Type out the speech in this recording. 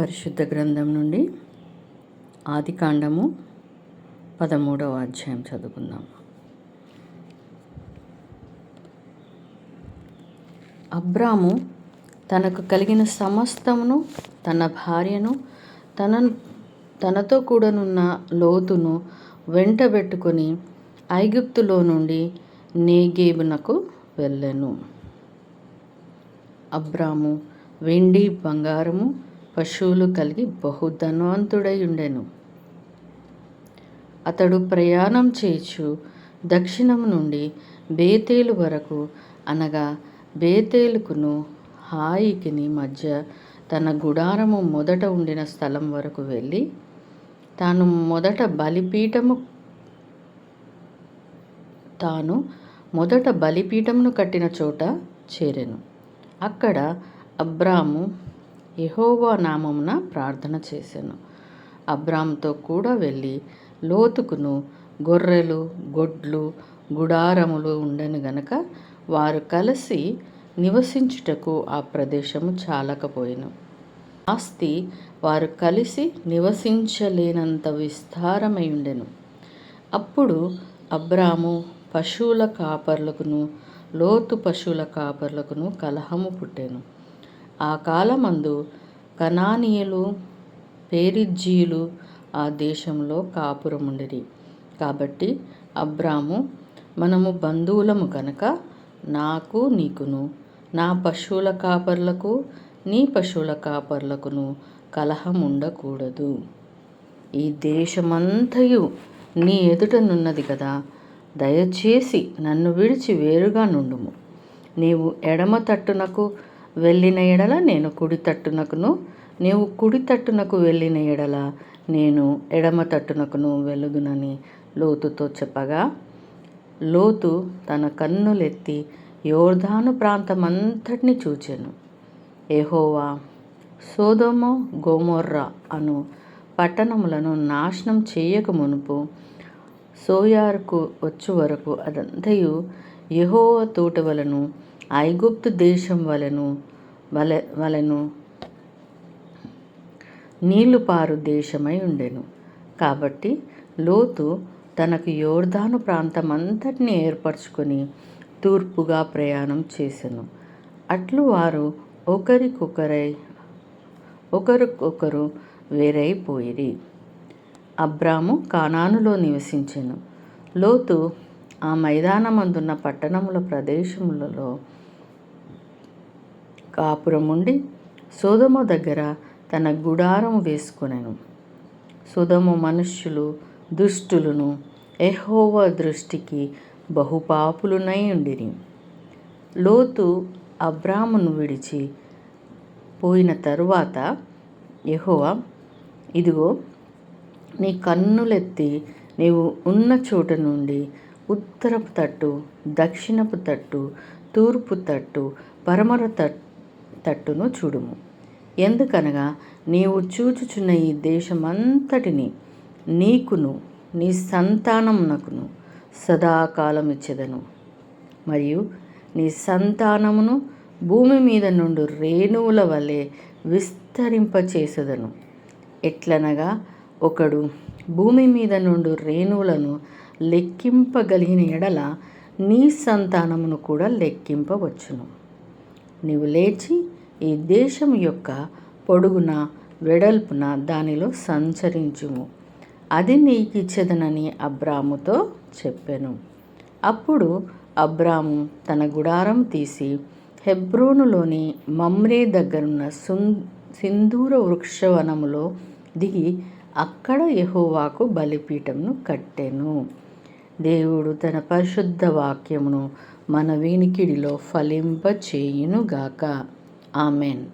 పరిశుద్ధ గ్రంథం నుండి ఆదికాండము పదమూడవ అధ్యాయం చదువుకుందాం. అబ్రాము తనకు కలిగిన సమస్తమును తన భార్యను తన తనతో కూడనున్న లోతును వెంటబెట్టుకొని ఐగుప్తులో నుండి నేగేబునకు వెళ్ళాను. అబ్రాము వెండి బంగారము పశువులు కలిగి బహుధనవంతుడై ఉండెను అతడు ప్రయాణం చేచు దక్షిణం నుండి బేతేలు వరకు అనగా బేతేలుకును హాయికిని మధ్య తన గుడారము మొదట ఉండిన స్థలం వరకు వెళ్ళి తాను మొదట బలిపీఠము తాను మొదట బలిపీఠమును కట్టిన చోట చేరెను. అక్కడ అబ్రాము యహోవా నామమున ప్రార్థన చేశాను అబ్రామ్తో కూడా వెళ్ళి లోతుకును గొర్రెలు గొడ్లు గుడారములు ఉండను గనక వారు కలిసి నివసించుటకు ఆ ప్రదేశము చాలకపోయిను. ఆస్తి వారు కలిసి నివసించలేనంత విస్తారమై ఉండెను. అప్పుడు అబ్రాము పశువుల కాపర్లకును లోతు పశువుల కాపర్లకును కలహము పుట్టెను. ఆ కాలమందు కనానీయులు పేరిజ్జీయులు ఆ దేశంలో కాపురముండిరి. కాబట్టి అబ్రాము మనము బంధువులము కనుక నాకు నీకును నా పశువుల కాపర్లకు నీ పశువుల కాపర్లకును కలహం ఉండకూడదు ఈ దేశమంతయు నీ ఎదుటనున్నది కదా దయచేసి నన్ను విడిచి వేరుగా నుండుము. నీవు ఎడమ తట్టునకు వెళ్ళిన ఎడల నేను కుడి తట్టునకును నీవు కుడి తట్టునకు వెళ్ళిన ఎడల నేను ఎడమ తట్టునకును వెలుగునని లోతుతో చెప్పగా లోతు తన కన్నులెత్తి యోర్ధాను ప్రాంతమంతటిని చూచెను. ఏహోవా సోదోమో గోమోర్రా అను పట్టణములను నాశనం చేయక మునుపు సోయార్కు వచ్చు వరకు అదంతయు యహోవ తోట వలను ఐగుప్తు దేశం వలను వల వలను నీళ్ళు పారు దేశమై ఉండెను. కాబట్టి లోతు తనకు యోర్ధాను ప్రాంతమంతటిని ఏర్పరచుకొని తూర్పుగా ప్రయాణం చేసెను. అట్లు వారు ఒకరికొకరై ఒకరికొకరు వేరైపోయిరి. అబ్రాము కానానులో నివసించెను. లోతు ఆ మైదానమందున్న పట్టణముల ప్రదేశములలో కాపురముండి సోదము దగ్గర తన గుడారం వేసుకొనెను. సుధము మనుష్యులు దుష్టులను ఎహోవ దృష్టికి బహుపాపులునై ఉండిరి. లోతు అబ్రామును విడిచి పోయిన తరువాత ఎహోవ ఇదిగో నీ కన్నులెత్తి నీవు ఉన్న చోట నుండి ఉత్తరపు తట్టు దక్షిణపు తట్టు తూర్పు తట్టు పరమర తట్టు తట్టును చూడుము. ఎందుకనగా నీవు చూచుచున్న ఈ దేశమంతటిని నీకును నీ సంతానమునకును సదాకాలం ఇచ్చేదను మరియు నీ సంతానమును భూమి మీద నుండి రేణువుల వలె విస్తరింపచేసేదను. ఎట్లనగా ఒకడు భూమి మీద నుండి రేణువులను లెక్కింపగలిగిన ఎడల నీ సంతానమును కూడా లెక్కింపవచ్చును. నీవు లేచి ఈ దేశం యొక్క పొడుగున వెడల్పున దానిలో సంచరించుము. అది నీకు ఇచ్చేదనని అబ్రాముతో చెప్పాను. అప్పుడు అబ్రాము తన గుడారం తీసి హెబ్రోనులోని మమ్రే దగ్గరున్న సుం సింధూర వృక్షవనములో దిగి అక్కడ యహోవాకు బలిపీఠంను కట్టెను. దేవుడు తన పరిశుద్ధ వాక్యమును మన వినికిడిలో ఫలింపచేయునుగాక. ఆమెన్.